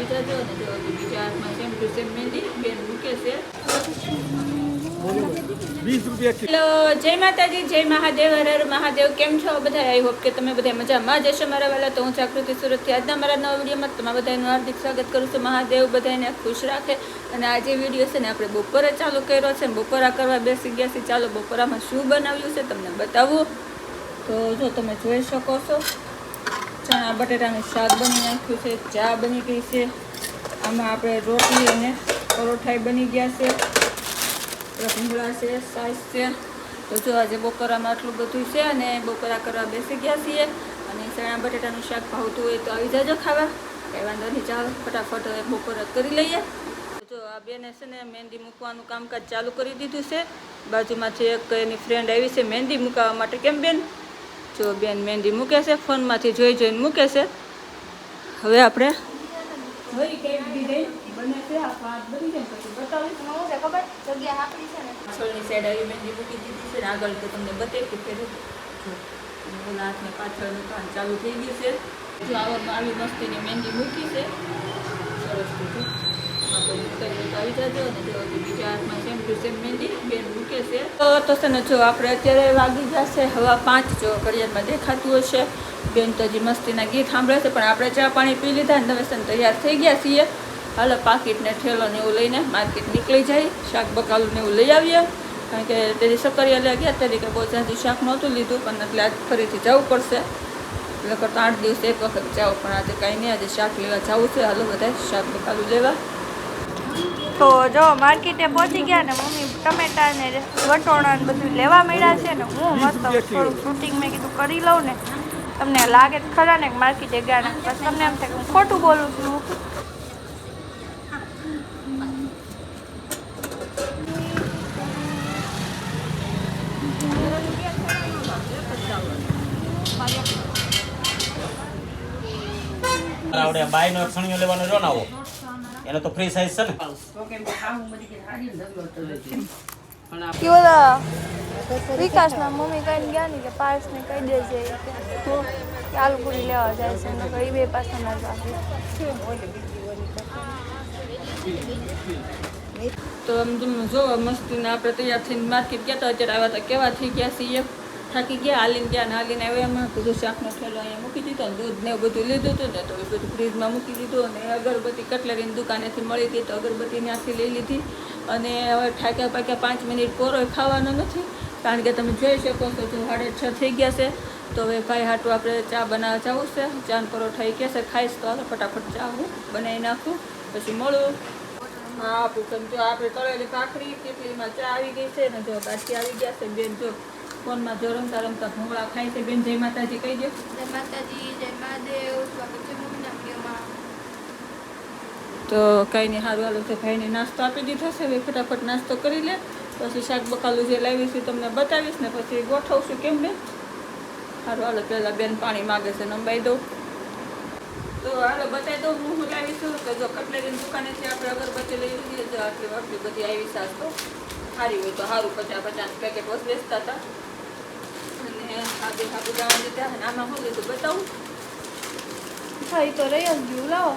આવી જજો અને જો બીજા હાથમાં સેમ ટુ મહેંદી બેન મૂકે છે. વીસ રૂપિયા કિલો. હેલો જય માતાજી જય મહાદેવ હર હર મહાદેવ. કેમ છો બધા? આઈ હોપ કે તમે બધા મજામાં જ હશો મારા વાલા. તો હું જાગૃતિ સુરતથી. આજના મારા નવા વિડીયોમાં તમારા બધાનું હાર્દિક સ્વાગત કરું છું. મહાદેવ બધાને ખુશ રાખે. અને આજે વીડિયો છે ને આપણે બપોરે ચાલુ કર્યો છે બપોરા કરવા બેસી ગયા છીએ. ચાલો બપોરામાં શું બનાવ્યું છે તમને બતાવું. તો જો તમે જોઈ શકો છો. ચણા બટેટાનું શાક બની નાખ્યું છે, ચા બની ગઈ છે. આમાં આપણે રોટલી અને પરોઠાઈ બની ગયા છે. ભૂંગળા છે સાઈઝ છે. તો જો આજે બપોરામાં આટલું બધું છે અને બપોરા કરવા બેસી ગયા છીએ અને ચણા બટેટાનું શાક ભાવતું હોય તો આવી જાજો ખાવા. કંઈ વાંધો નહીં, ચાલો ફટાફટ હવે બપોરા કરી લઈએ. જો આ બેને છે ને મહેંદી મૂકવાનું કામકાજ ચાલુ કરી દીધું છે. બાજુમાંથી એક એની ફ્રેન્ડ આવી છે, મહેંદી મૂકાવવા માટે, કેમ બેન? જો બેન મહેંદી મૂકે છે ફોનમાંથી જોઈ જોઈને મૂકે છે. હવે આપણે પાછળની સાઈડ આવી મહેંદી મૂકી દીધી છે ને આગળ તો તમને બતાવી કે ફેર ઓલા હાથને પાછળનું કામ ચાલુ થઈ ગયું છે. જો આવા આવી મસ્તીની મહેંદી મૂકી છે સરસ રીતે આપણે કરી તો આવી જાજો જો બીજા મહેંદી બેન મૂકે છે તો તો છે ને જો આપણે અત્યારે વાગી જશે, હવા પાંચ જો ઘડિયાળમાં દેખાતું હશે. બેન તો હજી મસ્તીના ગીત સાંભળે છે, પણ આપણે ચા પાણી પી લીધા ને છે તૈયાર થઈ ગયા છીએ. હાલો, પાકીટને ઠેલો એવું લઈને માર્કેટ નીકળી જાય. શાક બકાલું ને એવું લઈ આવીએ. કારણ કે તેની સકરિયા લઈ ગયા ત્યારે બહુ ત્યાંથી શાક નહોતું લીધું, પણ એટલે આજ ફરીથી જવું પડશે. એટલે કરતાં આઠ દિવસે એક વખત જાઓ, પણ આજે કાંઈ નહીં, આજે શાક લેવા જવું છે. હાલો બધા શાક બકાલું લેવા. તો જો માર્કેટે પહોંચી ગયા ને મમ્મી ટમેટા ને વટોણા ને બધું લેવા મળ્યા છે ને હું મસ્ત થોડુંક શૂટિંગ મેં કીધું કરી લઉં ને. તમને લાગે ખરા ને કે માર્કેટે ગયા ને. પછી તમને એમ થાય કે હું ખોટું બોલું છું. આવડે બાય નો લેવાનો જો ને આવો. એનો તો ફ્રી સાઈઝ છે ને. કે ઓલા વિકાસના મમ્મી કહીને ગયા ને કે પાર્સને કહી દેજે. કે આલુપુરી લેવા જાય છે ને બે ના તો આમ જો મસ્તીને આપણે તૈયાર થઈને માર્કેટ ગયા હતા અત્યારે આવ્યા હતા કેવા થઈ ગયા છીએ. થાકી ગયા, હાલીને ગયા ને હાલીને આવ્યા એમાં. બધું શાકનો ઠેલો અહીંયા મૂકી દીધો ને દૂધ ને બધું લીધું હતું ને તો એ બધું ફ્રીજમાં મૂકી દીધું અને અગરબત્તી કટલરીની દુકાનેથી મળી હતી તો અગરબત્તી ત્યાંથી લઈ લીધી. અને હવે ઠાક્યા પાક્યા પાંચ મિનિટ કોરો ખાવાનો નથી. કારણ કે તમે જોઈ શકો છો જો સાડે છ થઈ ગયા છે. તો હવે ભાઈ હાટું આપણે ચા બનાવવા જવું છે. ચાન પરોઠા એ કહેશે, ખાઈશ તો ફટાફટ ચા હું બનાવી નાખું. પછી મળું. હા પૂછમ જો આપણે તળેલી ભાખરી, કેટલીમાં ચા આવી ગઈ છે ને જો કાચી આવી ગયા છે બેન જો ફોનમાં જો રમતા રમતા ભૂંગળા ખાય છે. બેન જય માતાજી કહી દો જય માતાજી જય મહાદેવ. સ્વાગત છે મમ્મીના વિડીયોમાં. તો કાંઈ નહીં સારું હાલો તો ભાઈને નાસ્તો આપી દીધો છે. હવે ફટાફટ નાસ્તો કરી લે. પછી શાક બકાલું જે લાવીશું તમને બતાવીશ ને પછી ગોઠવશું કેમ બેન? સારું હાલો પહેલાં બેન પાણી માગે છે નંબાઈ દઉં. તો હાલો બતાવી દઉં હું લાવીશું તો જો કટલેરીની દુકાનેથી આપણે અગરબત્તી લઈ લીધી. જો આટલી આટલી બધી આવી સાસ તો. સારી હોય તો સારું પચાસ પચાસ પેકેટ બસ વેચતા હતા અને આ બે જવા દીધા અને આમાં શું લીધું બતાવું. હા તો રહી જ ગયું લાવો.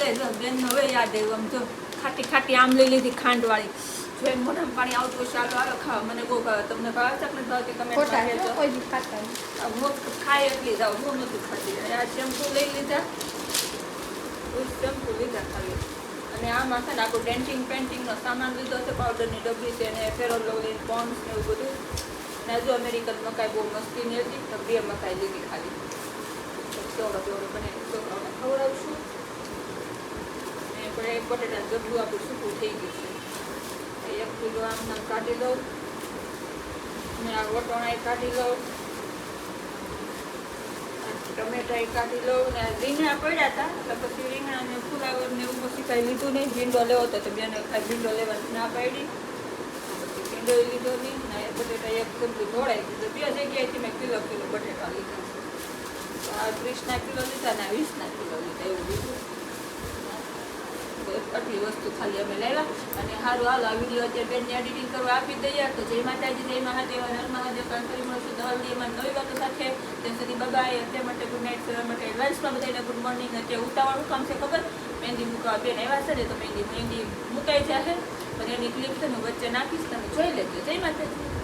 લે જો બેન હવે યાદ આવ્યું આમ જો ખાટી ખાટી આમ લઈ લીધી ખાંડવાળી. જો એમ મોઢામાં પાણી આવતું હોય ચાલો આવે ખાવા. મને બહુ ભાવે. તમને ભાવે છે નથી ભાવતી નહીં. ખાય એટલી જાવ હું નથી ખાતી આ શેમ્પુ લઈ લીધા. શેમ્પુ લીધા ખાલી. અને આમાં છે ને આખું ડેન્ટિંગ પેન્ટિંગનો સામાન લીધો છે પાવડરની ડબ્બી છે અને ફેરોલોલિન પોન્સ ને એવું બધું. ને હજુ અમેરિકન મકાઈ બહુ મસ્તી નહીં હતી તો બે મકાઈ લીધી ખાલી. ચોરો કેવડો બને છોકરાઓને ખવડાવશું. ને આપણે બટેટા ગઢું આપણું સૂકું થઈ ગયું છે. એક કિલો આમ કાઢી લઉં. અને આ વટોણા કાઢી લઉં. ટમેટા કાઢી લઉં ને રીંગણા પડ્યા હતા. એટલે પછી રીંગણા ને ફુલાવર ને એવું પછી કાંઈ લીધું નહીં. ભીંડો લેવો હતો તો બેને કાંઈ ભીંડો લેવાની ના પાડી. પછી ભીંડો લીધો નહીં ને એ બટેટા એક ચમચી ધોળાઈ દીધું બે જગ્યાએથી મેં કિલો કિલો બટેટા લીધા. આ ત્રીસના કિલો લીધા ને વીસના કિલો લીધા એવું લીધું. આટલી વસ્તુ ખાલી અમે લાવ્યા. અને સારું હાલો, આ વીડિયો અત્યારે બેનને એડિટિંગ કરવા આપી દઈએ. તો જય માતાજી, જય મહાદેવ હર મહાદેવ કાન કરી મળશું. તો હલ્દીમાં નવી વાતો સાથે. ત્યાં સુધી બબાય અત્યારે માટે ગુડ નાઇટ કરવા માટે એડવાન્સમાં બધાને ગુડ મોર્નિંગ અત્યારે ઉતાવળું કામ છે ખબર? મહેંદી મૂકવા બેન આવ્યા છે ને, તો મહેંદી મહેંદી મુકાઈ જશે પણ એની ક્લિપ છે હું વચ્ચે નાખીશ, તમે જોઈ